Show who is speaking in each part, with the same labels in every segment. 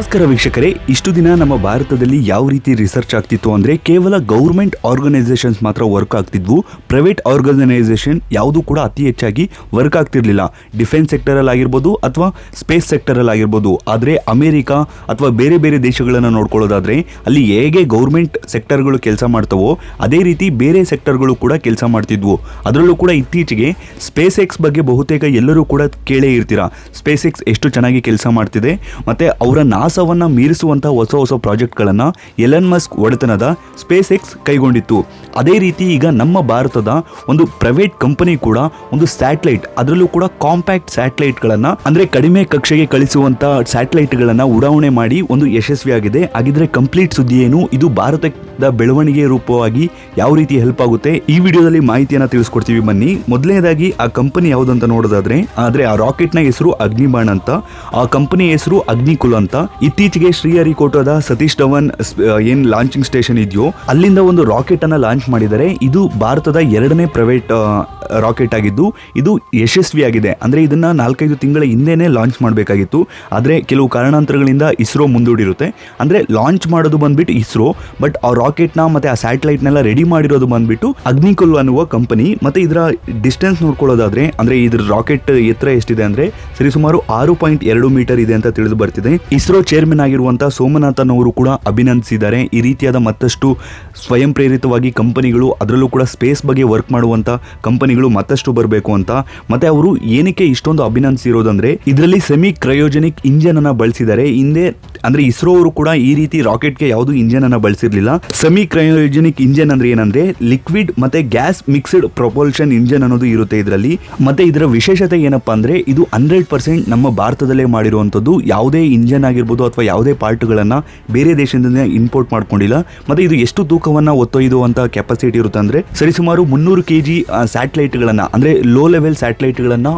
Speaker 1: ನಮಸ್ಕಾರ ವೀಕ್ಷಕರೇ. ಇಷ್ಟು ದಿನ ನಮ್ಮ ಭಾರತದಲ್ಲಿ ಯಾವ ರೀತಿ ರಿಸರ್ಚ್ ಆಗ್ತಿತ್ತು ಅಂದರೆ ಕೇವಲ ಗೌರ್ಮೆಂಟ್ ಆರ್ಗನೈಸೇಷನ್ಸ್ ಮಾತ್ರ ವರ್ಕ್ ಆಗ್ತಿದ್ವು. ಪ್ರೈವೇಟ್ ಆರ್ಗನೈಸೇಷನ್ ಯಾವುದು ಕೂಡ ಅತಿ ಹೆಚ್ಚಾಗಿ ವರ್ಕ್ ಆಗ್ತಿರ್ಲಿಲ್ಲ. ಡಿಫೆನ್ಸ್ ಸೆಕ್ಟರಲ್ಲಿ ಆಗಿರ್ಬೋದು ಅಥವಾ ಸ್ಪೇಸ್ ಸೆಕ್ಟರಲ್ಲಿ ಆಗಿರ್ಬೋದು. ಆದರೆ ಅಮೆರಿಕ ಅಥವಾ ಬೇರೆ ಬೇರೆ ದೇಶಗಳನ್ನು ನೋಡ್ಕೊಳ್ಳೋದಾದರೆ ಅಲ್ಲಿ ಹೇಗೆ ಗೌರ್ಮೆಂಟ್ ಸೆಕ್ಟರ್ಗಳು ಕೆಲಸ ಮಾಡ್ತವೋ, ಅದೇ ರೀತಿ ಬೇರೆ ಸೆಕ್ಟರ್ಗಳು ಕೂಡ ಕೆಲಸ ಮಾಡ್ತಿದ್ವು. ಅದರಲ್ಲೂ ಕೂಡ ಇತ್ತೀಚೆಗೆ ಸ್ಪೇಸ್ ಎಕ್ಸ್ ಬಗ್ಗೆ ಬಹುತೇಕ ಎಲ್ಲರೂ ಕೂಡ ಕೇಳೇ ಇರ್ತೀರಾ. ಸ್ಪೇಸ್ ಎಕ್ಸ್ ಎಷ್ಟು ಚೆನ್ನಾಗಿ ಕೆಲಸ ಮಾಡ್ತಿದೆ. ಮತ್ತೆ ಅವರ ನಾಸವನ್ನ ಮೀರಿಸುವಂತಹ ಹೊಸ ಹೊಸ ಪ್ರಾಜೆಕ್ಟ್ಗಳನ್ನು ಎಲನ್ ಮಸ್ಕ್ ಒಡೆತನದ ಸ್ಪೇಸ್ ಎಕ್ಸ್ ಕೈಗೊಂಡಿತ್ತು. ಅದೇ ರೀತಿ ಈಗ ನಮ್ಮ ಭಾರತದ ಒಂದು ಪ್ರೈವೇಟ್ ಕಂಪನಿ ಕೂಡ ಒಂದು ಸ್ಯಾಟಲೈಟ್, ಅದರಲ್ಲೂ ಕೂಡ ಕಾಂಪ್ಯಾಕ್ಟ್ ಸ್ಯಾಟಲೈಟ್ಗಳನ್ನು, ಅಂದ್ರೆ ಕಡಿಮೆ ಕಕ್ಷೆಗೆ ಕಳಿಸುವಂತಹ ಸ್ಯಾಟಲೈಟ್ಗಳನ್ನು ಉಡಾವಣೆ ಮಾಡಿ ಒಂದು ಯಶಸ್ವಿಯಾಗಿದೆ. ಹಾಗಿದ್ರೆ ಕಂಪ್ಲೀಟ್ ಸುದ್ದಿ ಏನು? ಇದು ಭಾರತದ ಬೆಳವಣಿಗೆ ರೂಪವಾಗಿ ಯಾವ ರೀತಿ ಹೆಲ್ಪ್ ಆಗುತ್ತೆ? ಈ ವಿಡಿಯೋದಲ್ಲಿ ಮಾಹಿತಿಯನ್ನು ತಿಳಿಸ್ಕೊಡ್ತೀವಿ ಬನ್ನಿ. ಮೊದಲನೇದಾಗಿ, ಆ ಕಂಪನಿ ಯಾವುದಂತ ನೋಡೋದಾದ್ರೆ, ಆದ್ರೆ ಆ ರಾಕೆಟ್ನ ಹೆಸರು ಅಗ್ನಿಬಾಣ್ ಅಂತ, ಆ ಕಂಪನಿ ಹೆಸರು ಅಗ್ನಿಕುಲ್ ಅಂತ ಇತ್ತೀಚೆಗೆ ಶ್ರೀಹರಿಕೋಟದ ಸತೀಶ್ ಧವನ್ ಏನ್ ಲಾಂಚಿಂಗ್ ಸ್ಟೇಷನ್ ಇದೆಯೋ, ಅಲ್ಲಿಂದ ಒಂದು ರಾಕೆಟ್ ಅನ್ನ ಲಾಂಚ್ ಮಾಡಿದರೆ ಇದು ಭಾರತದ ಎರಡನೇ ಪ್ರೈವೇಟ್ ರಾಕೆಟ್ ಆಗಿದ್ದು ಇದು ಯಶಸ್ವಿಯಾಗಿದೆ. ಅಂದ್ರೆ ಇದನ್ನ ನಾಲ್ಕೈದು ತಿಂಗಳ ಹಿಂದೆನೆ ಲಾಂಚ್ ಮಾಡಬೇಕಾಗಿತ್ತು. ಆದರೆ ಕೆಲವು ಕಾರಣಾಂತರಗಳಿಂದ ಇಸ್ರೋ ಮುಂದೂಡಿರುತ್ತೆ. ಅಂದರೆ ಲಾಂಚ್ ಮಾಡೋದು ಬಂದ್ಬಿಟ್ಟು ಇಸ್ರೋ, ಬಟ್ ಆ ರಾಕೆಟ್ನ ಮತ್ತು ಆ ಸ್ಯಾಟಲೈಟ್ನೆಲ್ಲ ರೆಡಿ ಮಾಡಿರೋದು ಬಂದ್ಬಿಟ್ಟು ಅಗ್ನಿಕುಲ್ ಅನ್ನುವ ಕಂಪನಿ ಮತ್ತೆ ಇದರ ಡಿಸ್ಟೆನ್ಸ್ ನೋಡ್ಕೊಳ್ಳೋದಾದರೆ, ಅಂದ್ರೆ ಇದ್ರ ರಾಕೆಟ್ ಎತ್ತರ ಎಷ್ಟಿದೆ ಅಂದರೆ ಸರಿಸುಮಾರು ಆರು ಪಾಯಿಂಟ್ ಎರಡು ಮೀಟರ್ ಇದೆ ಅಂತ ತಿಳಿದು ಬರ್ತಿದೆ. ಇಸ್ರೋ ಚೇರ್ಮನ್ ಆಗಿರುವಂತಹ ಸೋಮನಾಥನ್ ಅವರು ಕೂಡ ಅಭಿನಂದಿಸಿದ್ದಾರೆ. ಈ ರೀತಿಯಾದ ಮತ್ತಷ್ಟು ಸ್ವಯಂ ಪ್ರೇರಿತವಾಗಿ ಕಂಪನಿಗಳು, ಅದರಲ್ಲೂ ಕೂಡ ಸ್ಪೇಸ್ ಬಗ್ಗೆ ವರ್ಕ್ ಮಾಡುವಂತ ಕಂಪನಿಗಳು ಮತ್ತಷ್ಟು ಬರಬೇಕು ಅಂತ. ಮತ್ತೆ ಅವರು ಏನಕ್ಕೆ ಇಷ್ಟೊಂದು ಅಭಿನಂದಿಸಿರೋದಂದ್ರೆ ಇದರಲ್ಲಿ ಸೆಮಿ ಕ್ರಯೋಜೆನಿಕ್ ಇಂಜಿನ್ ಅನ್ನ ಬಳಸಿದ್ದಾರೆ. ಹಿಂದೆ ಅಂದ್ರೆ ಇಸ್ರೋ ಅವರು ಕೂಡ ಈ ರೀತಿ ರಾಕೆಟ್ಗೆ ಯಾವುದು ಇಂಜಿನ್ ಅನ್ನ ಬಳಸಿರ್ಲಿಲ್ಲ. ಸೆಮಿ ಕ್ರಯೋಜೆನಿಕ್ ಇಂಜಿನ್ ಅಂದ್ರೆ ಏನಂದ್ರೆ ಲಿಕ್ವಿಡ್ ಮತ್ತೆ ಗ್ಯಾಸ್ ಮಿಕ್ಸ್ಡ್ ಪ್ರೊಪಲ್ಷನ್ ಇಂಜಿನ್ ಅನ್ನೋದು ಇರುತ್ತೆ ಇದರಲ್ಲಿ. ಮತ್ತೆ ಇದರ ವಿಶೇಷತೆ ಏನಪ್ಪಾ ಅಂದ್ರೆ, ಇದು ಹಂಡ್ರೆಡ್ ಪರ್ಸೆಂಟ್ ನಮ್ಮ ಭಾರತದಲ್ಲೇ ಮಾಡಿರುವಂತದ್ದು ಯಾವುದೇ ಇಂಜಿನ್ ಆಗಿರ್ಬೋದು ಅಥವಾ ಯಾವುದೇ ಪಾರ್ಟ್ಗಳನ್ನ ಬೇರೆ ದೇಶದಿಂದ ಇಂಪೋರ್ಟ್ ಮಾಡ್ಕೊಂಡಿಲ್ಲ. ಮತ್ತೆ ಇದು ಎಷ್ಟು ತೂಕವನ್ನ ಒತ್ತೊಯ್ಯುವಂತ ಕೆಪಾಸಿಟಿ ಇರುತ್ತೆ ಅಂದ್ರೆ ಸರಿಸುಮಾರು ಮುನ್ನೂರು ಕೆ ಜಿ ಸ್ಯಾಟಲೈಟ್ಗಳನ್ನ ಅಂದ್ರೆ ಲೋ ಲೆವೆಲ್ ಸ್ಯಾಟಲೈಟ್ಗಳನ್ನ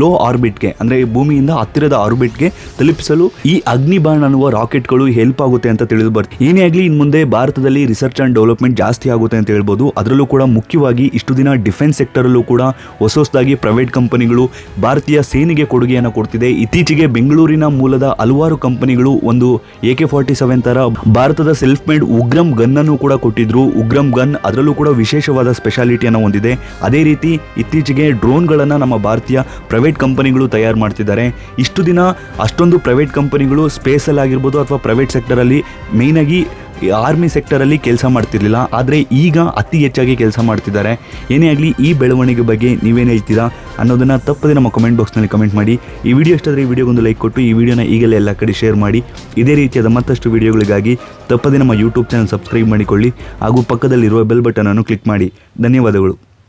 Speaker 1: ಲೋ ಆರ್ಬಿಟ್ಗೆ ಅಂದ್ರೆ ಭೂಮಿಯಿಂದ ಹತ್ತಿರದ ಆರ್ಬಿಟ್ಗೆ ತಲುಪಿಸಲು ಈ ಅಗ್ನಿಬಾಣ್ ಅನ್ನುವ ರಾಕೆಟ್ಗಳು ಹೆಲ್ಪ್ ಆಗುತ್ತೆ ಅಂತ ತಿಳಿದು ಬರುತ್ತೆ ಏನೇ ಆಗಲಿ ಇನ್ನು ಮುಂದೆ ಭಾರತದಲ್ಲಿ ರಿಸರ್ಚ್ ಅಂಡ್ ಡೆವಲಪ್ಮೆಂಟ್ ಜಾಸ್ತಿ ಆಗುತ್ತೆ ಅಂತ ಹೇಳ್ಬೋದು. ಅದರಲ್ಲೂ ಕೂಡ ಮುಖ್ಯವಾಗಿ ಇಷ್ಟು ದಿನ ಡಿಫೆನ್ಸ್ ಸೆಕ್ಟರಲ್ಲೂ ಕೂಡ ಹೊಸ ಹೊಸದಾಗಿ ಪ್ರೈವೇಟ್ ಕಂಪನಿಗಳು ಭಾರತೀಯ ಸೇನೆಗೆ ಕೊಡುಗೆಯನ್ನು ಕೊಡ್ತಿದೆ. ಇತ್ತೀಚೆಗೆ ಬೆಂಗಳೂರಿನ ಮೂಲದ ಹಲವಾರು ಕಂಪನಿಗಳು ಒಂದು ಎ ಕೆ ಫಾರ್ಟಿ ಸೆವೆನ್ ತರ ಭಾರತದ ಸೆಲ್ಫ್ ಮೇಡ್ ಉಗ್ರಂ ಗನ್ ಅನ್ನು ಕೂಡ ಕೊಟ್ಟಿದ್ರು. ಉಗ್ರಂ ಗನ್ ಅದರಲ್ಲೂ ಕೂಡ ವಿಶೇಷವಾದ ಸ್ಪೆಷಾಲಿಟಿಯನ್ನು ಹೊಂದಿದೆ. ಅದೇ ರೀತಿ ಇತ್ತೀಚೆಗೆ ಡ್ರೋನ್ಗಳನ್ನು ನಮ್ಮ ಭಾರತೀಯ ಪ್ರೈವೇಟ್ ಕಂಪನಿಗಳು ತಯಾರು ಮಾಡ್ತಿದ್ದಾರೆ. ಇಷ್ಟು ದಿನ ಅಷ್ಟೊಂದು ಪ್ರೈವೇಟ್ ಕಂಪನಿಗಳು ಸ್ಪೇಸಲ್ಲಿ ಆಗಿರ್ಬೋದು ಅಥವಾ ಪ್ರೈವೇಟ್ ಸೆಕ್ಟರಲ್ಲಿ ಮೇಯ್ನಾಗಿ ಆರ್ಮಿ ಸೆಕ್ಟರಲ್ಲಿ ಕೆಲಸ ಮಾಡ್ತಿರಲಿಲ್ಲ. ಆದರೆ ಈಗ ಅತಿ ಹೆಚ್ಚಾಗಿ ಕೆಲಸ ಮಾಡ್ತಿದ್ದಾರೆ. ಏನೇ ಆಗಲಿ ಈ ಬೆಳವಣಿಗೆ ಬಗ್ಗೆ ನೀವೇನು ಹೇಳ್ತೀರಾ ಅನ್ನೋದನ್ನು ತಪ್ಪದೆ ನಮ್ಮ ಕಮೆಂಟ್ ಬಾಕ್ಸ್ನಲ್ಲಿ ಕಮೆಂಟ್ ಮಾಡಿ. ಈ ವಿಡಿಯೋ ಇಷ್ಟಾದರೆ ಈ ವಿಡಿಯೋಗೊಂದು ಲೈಕ್ ಕೊಟ್ಟು, ಈ ವಿಡಿಯೋನ ಈಗಲೇ ಎಲ್ಲ ಕಡೆ ಶೇರ್ ಮಾಡಿ. ಇದೇ ರೀತಿಯಾದ ಮತ್ತಷ್ಟು ವಿಡಿಯೋಗಳಿಗಾಗಿ ತಪ್ಪದೆ ನಮ್ಮ ಯೂಟ್ಯೂಬ್ ಚಾನಲ್ ಸಬ್ಸ್ಕ್ರೈಬ್ ಮಾಡಿಕೊಳ್ಳಿ. ಹಾಗೂ ಪಕ್ಕದಲ್ಲಿರುವ ಬೆಲ್ ಬಟನನ್ನು ಕ್ಲಿಕ್ ಮಾಡಿ. ಧನ್ಯವಾದಗಳು.